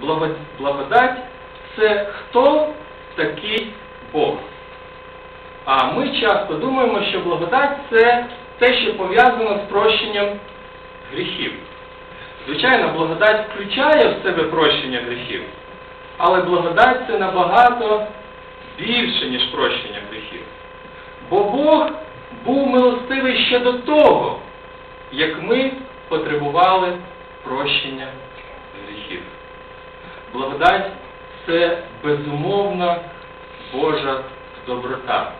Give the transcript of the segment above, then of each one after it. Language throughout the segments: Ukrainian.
благо- благодать це хто такий Бог. А ми часто думаємо, що благодать це те, що пов'язано з прощенням гріхів. Звичайно, благодать включає в себе прощення гріхів, але благодать це набагато більше, ніж прощення гріхів. Бо Бог був милостивий ще до того, як ми потребували прощення гріхів. Благодать це безумовна Божа доброта,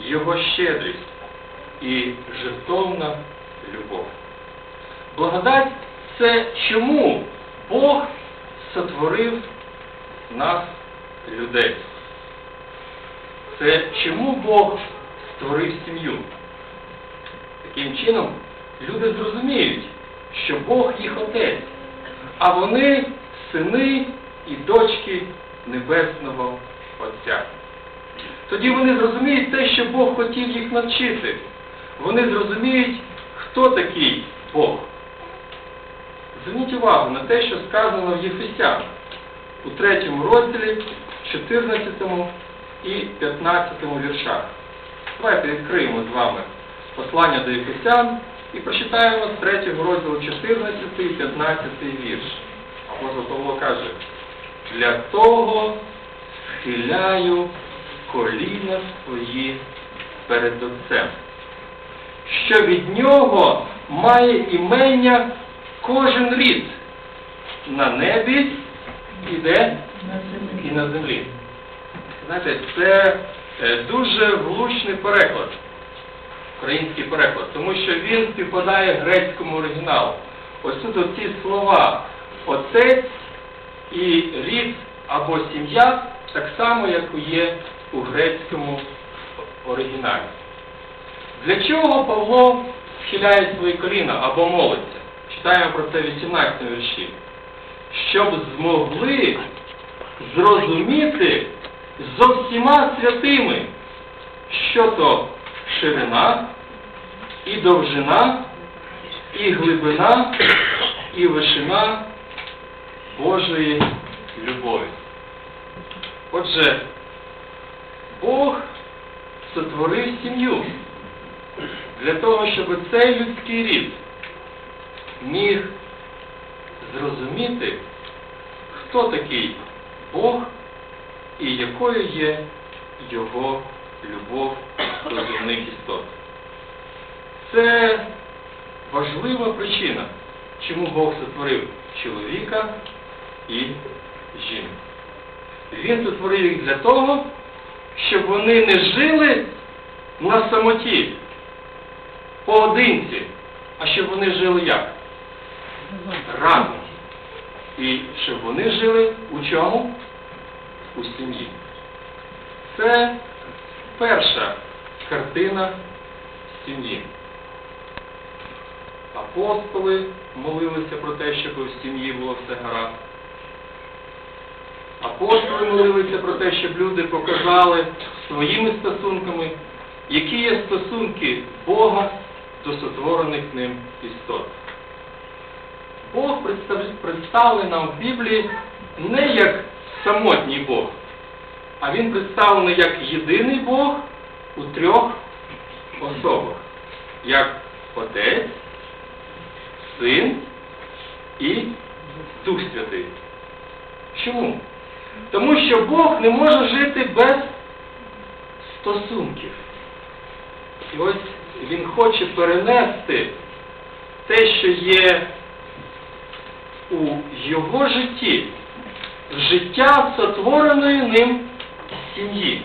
Його щедрість і жертовна любов. Благодать це чому Бог сотворив нас, людей. Це чому Бог створив сім'ю. Таким чином, люди зрозуміють, що Бог їх отець, а вони сини і дочки Небесного Отця. Тоді вони зрозуміють те, що Бог хотів їх навчити. Вони зрозуміють, хто такий Бог. Зверніть увагу на те, що сказано в Єфесян у третьому розділі, 14 і 15 віршах. Давайте відкриємо з вами послання до Єфесян і прочитаємо з третього розділу 14 і 15 вірш. Апостол Павло каже, для того схиляю коліна свої перед Отцем, що від нього має імення кожен рід на небі і де? І на землі. Знаєте, це е, дуже влучний переклад, український переклад, тому що він співпадає грецькому оригіналу. Ось тут оці слова отець і рід або сім'я, так само, як є у грецькому оригіналі. Для чого Павло схиляє свої коліна або молиться? Читаємо про це в 18 вірші. Щоб змогли зрозуміти зо всіма святими, що то ширина, і довжина, і глибина, і вишина Божої любові. Отже, Бог сотворив сім'ю для того, щоб цей людський рід міг зрозуміти, хто такий Бог і якою є його любов до земних істот. Це важлива причина, чому Бог сотворив чоловіка і жінку. Він сотворив їх для того, щоб вони не жили на самоті, поодинці, а щоб вони жили як? Разом. І щоб вони жили у чому? У сім'ї. Це перша картина сім'ї. Апостоли молилися про те, щоб в сім'ї було все гаразд. Апостоли молилися про те, щоб люди показали своїми стосунками, які є стосунки Бога до сотворених ним істот. Бог представлений нам в Біблії не як самотній Бог, а він представлений як єдиний Бог у трьох особах, як Отець, Син і Дух Святий. Чому? Тому що Бог не може жити без стосунків. І ось Він хоче перенести те, що є у його житті, в життя сотвореної ним сім'ї.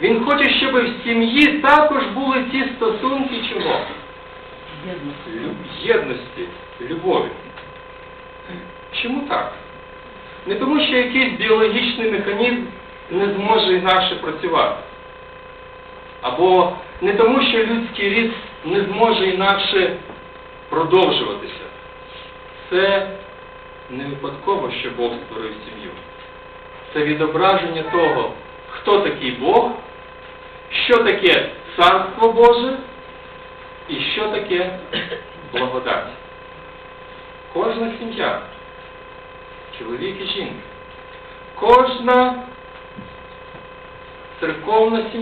Він хоче, щоб в сім'ї також були ці стосунки чого? Люб- Єдності, любові. Чому так? Не тому, що якийсь біологічний механізм не зможе інакше працювати. Або не тому, що людський рід не зможе інакше продовжуватися. Це не випадково, що Бог створив сім'ю. Це відображення того, хто такий Бог, що таке Царство Боже і що таке благодать. Кожна сім'я, чоловік і жінка. Кожна церковна сім'я